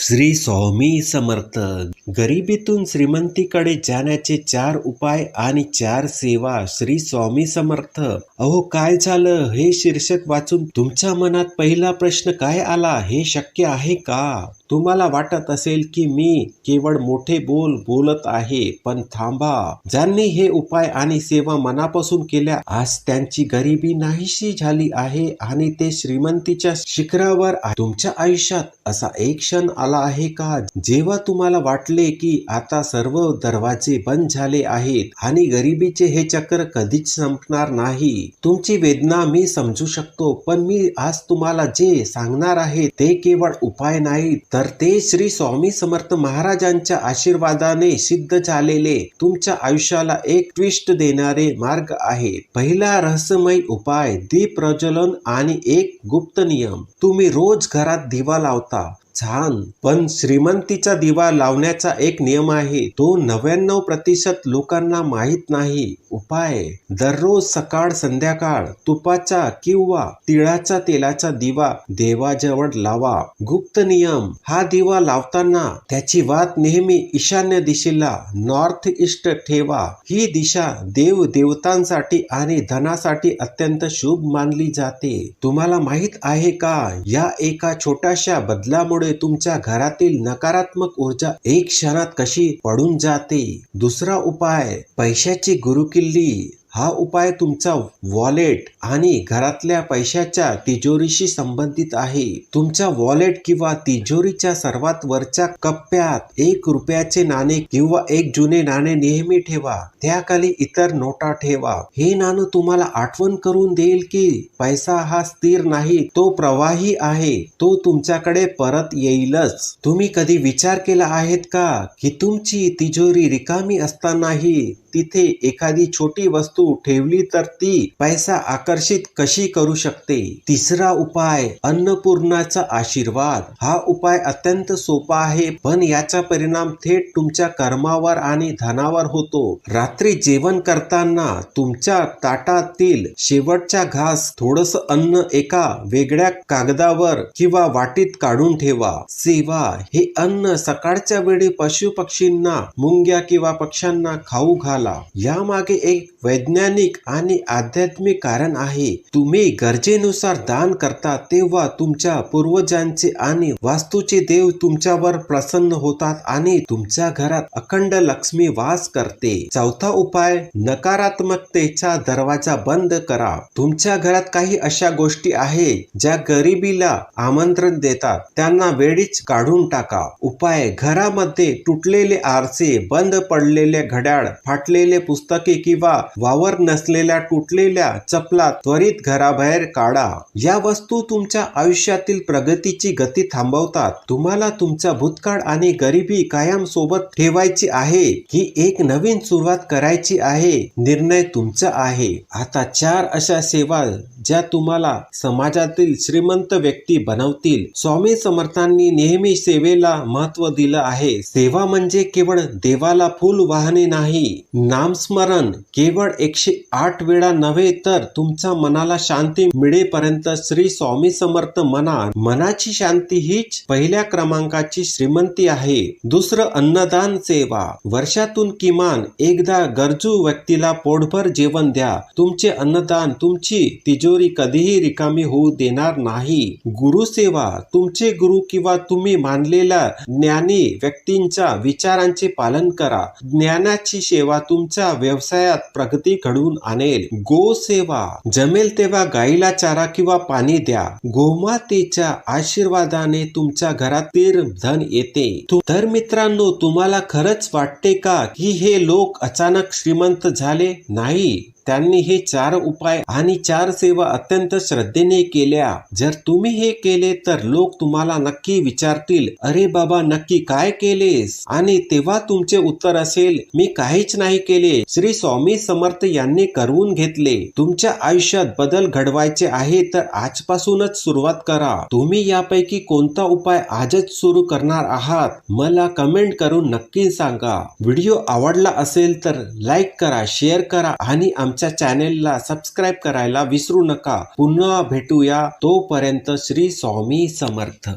श्री स्वामी समर्थ. गरिबीतून श्रीमंतीकडे जाण्याचे चार उपाय आणि चार सेवा श्री स्वामी समर्थ. अहो काय झालं? हे शीर्षक वाचून तुमच्या मनात पहिला प्रश्न काय आला? हे शक्य आहे का? तुम्हाला वाटत असेल की मी केवळ मोठे बोल बोलत आहे पण थांबा. ज्यांनी हे उपाय आणि सेवा मनापासून केल्या आज त्यांची गरिबी नाहीशी झाली आहे आणि ते श्रीमंतीच्या शिखरावर तुमच्या आयुष्यात असा एक क्षण आला आहे का? जेव्हा तुम्हाला वाटले की आता सर्व दरवाजे बंद झाले आहेत आणि गरिबीचे हे चक्र कधीच संपणार नाही तुमची वेदना मी समजू शकतो पण मी आज तुम्हाला जे सांगणार आहे ते केवळ उपाय नाही तर ते श्री स्वामी समर्थ महाराजांच्या आशीर्वादाने सिद्ध झालेले तुमच्या आयुष्याला एक ट्विस्ट देणारे मार्ग आहे. पहिला रहस्यमय उपाय दीप प्रज्वलन आणि एक गुप्त नियम. तुम्ही रोज घरात दिवा लावता. छान. पण श्रीमंतीचा दिवा लावण्याचा एक नियम आहे तो नव्याण्णव प्रतिशत लोकांना माहीत नाही. उपाय दररोज सकाळ संध्याकाळ तुपाचा किंवा तिळाचा तेलाचा दिवा देवाजवळ लावा. गुप्त नियम हा दिवा लावताना त्याची वात नेहमी ईशान्य दिशेला नॉर्थ ईस्ट ठेवा. ही दिशा देव देवतांसाठी आणि धनासाठी अत्यंत शुभ मानली जाते. तुम्हाला माहीत आहे का या एका छोट्याशा बदलामुळे तुमच्या घरातील नकारात्मक ऊर्जा एक क्षणात कशी पडून जाते? दुसरा उपाय पैशाची गुरुकिल्ली. हा उपाय तुमचा वॉलेट आणि घरातल्या पैशाच्या तिजोरीशी संबंधित आहे. तुमच्या वॉलेट किंवा तिजोरीच्या सर्वात वरच्या कप्प्यात एक रुपयाचे नाणे किंवा एक जुने नाणे नेहमी ठेवा. त्याखाली इतर नोटा ठेवा. हे नाणं तुम्हाला आठवण करून देईल की पैसा हा स्थिर नाही तो प्रवाही आहे तो तुमच्याकडे परत येईलच. तुम्ही कधी विचार केला आहेत का की तुमची तिजोरी रिकामी असतानाही तिथे एखादी छोटी वस्तू ठेवली तर ती पैसा आकर्षित कशी करू शकते? तिसरा उपाय अन्नपूर्णाचा आशीर्वाद. हा उपाय अत्यंत सोपा आहे पण याचा परिणाम थेट तुमच्या कर्मावर आणि धनावर होतो. रात्री जेवण करताना तुमच्या ताटातील शेवटच्या घास थोडस अन्न एका वेगळ्या कागदावर किंवा वाटीत काढून ठेवा. सेवा हे अन्न सकाळच्या वेळी पशु पक्षींना मुंग्या किंवा पक्ष्यांना खाऊ घाला. यामागे एक वैज्ञानिक आणि आध्यात्मिक कारण आहे. तुम्ही गरजेनुसार दान करता तेव्हा तुमच्या पूर्वजांचे आणि वास्तूचे देव तुमच्यावर प्रसन्न होतात आणि तुमच्या घरात अखंड लक्ष्मी वास करते. चौथा उपाय नकारात्मकतेचा दरवाजा बंद करा. तुमच्या घरात काही अशा गोष्टी आहे ज्या गरिबीला आमंत्रण देतात. त्यांना वेळीच काढून टाका. उपाय घरामध्ये तुटलेले आरसे बंद पडलेले घड्याळ फाट फाटलेले पुस्तके किंवा वावर नसलेल्या तुटलेल्या चपला त्वरित घराबाहेर काढा. या वस्तू तुमच्या आयुष्यातील प्रगतीची गती थांबवतात. तुम्हाला तुमचा भूतकाळ आणि गरिबी कायम सोबत ठेवायची आहे. ही एक नवीन सुरुवात करायची आहे. निर्णय तुमचा आहे. आता चार अशा सेवा ज्या तुम्हाला समाजातील श्रीमंत व्यक्ती बनवतील स्वामी समर्थांनी नेहमी सेवेला महत्त्व दिलं आहे. सेवा म्हणजे केवळ देवाला फुल वाहने नाही. नामस्मरण केवळ एकशे आठ वेळा नव्हे तर तुमच्या मनाला शांती मिळेपर्यंत श्री स्वामी समर्थ मना. मनाची शांती हीच पहिल्या क्रमांकाची श्रीमंती आहे. दुसरं अन्नदान सेवा. वर्षातून किमान एकदा गरजू व्यक्तीला पोटभर जेवण द्या. तुमचे अन्नदान तुमची तिजो तिजोरी कधीही रिकामी होऊ देणार नाही. गुरुसेवा तुमचे गुरु किंवा तुम्ही मानलेल्या ज्ञानी व्यक्तींच्या विचारांचे पालन करा. ज्ञानाची सेवा तुमच्या व्यवसायात प्रगती घडवून आणेल. गोसेवा जमेल तेव्हा गाईला चारा किंवा पाणी द्या. गोमातेच्या आशीर्वादाने तुमच्या घरातील धन येते. तर मित्रांनो तुम्हाला खरंच वाटते का की हे लोक अचानक श्रीमंत झाले? नाही. त्यांनी हे चार उपाय आणि चार सेवा अत्यंत श्रद्धेने केल्या. जर तुम्ही हे केले तर लोक तुम्हाला नक्की विचारतील अरे बाबा नक्की काय केलेस? आणि तेव्हा तुमचे उत्तर असेल मी काहीच नाही केले. श्री स्वामी समर्थ यांनी करवून घेतले. तुमच्या आयुष्यात बदल घडवायचे आहे तर आजपासूनच सुरुवात करा. तुम्ही यापैकी कोणता उपाय आजच सुरू करणार आहात मला कमेंट करून नक्की सांगा. व्हिडिओ आवडला असेल तर लाईक करा शेअर करा आणि आमच्या चॅनेलला सबस्क्राईब करायला विसरू नका. पुन्हा भेटूया तोपर्यंत श्री स्वामी समर्थ.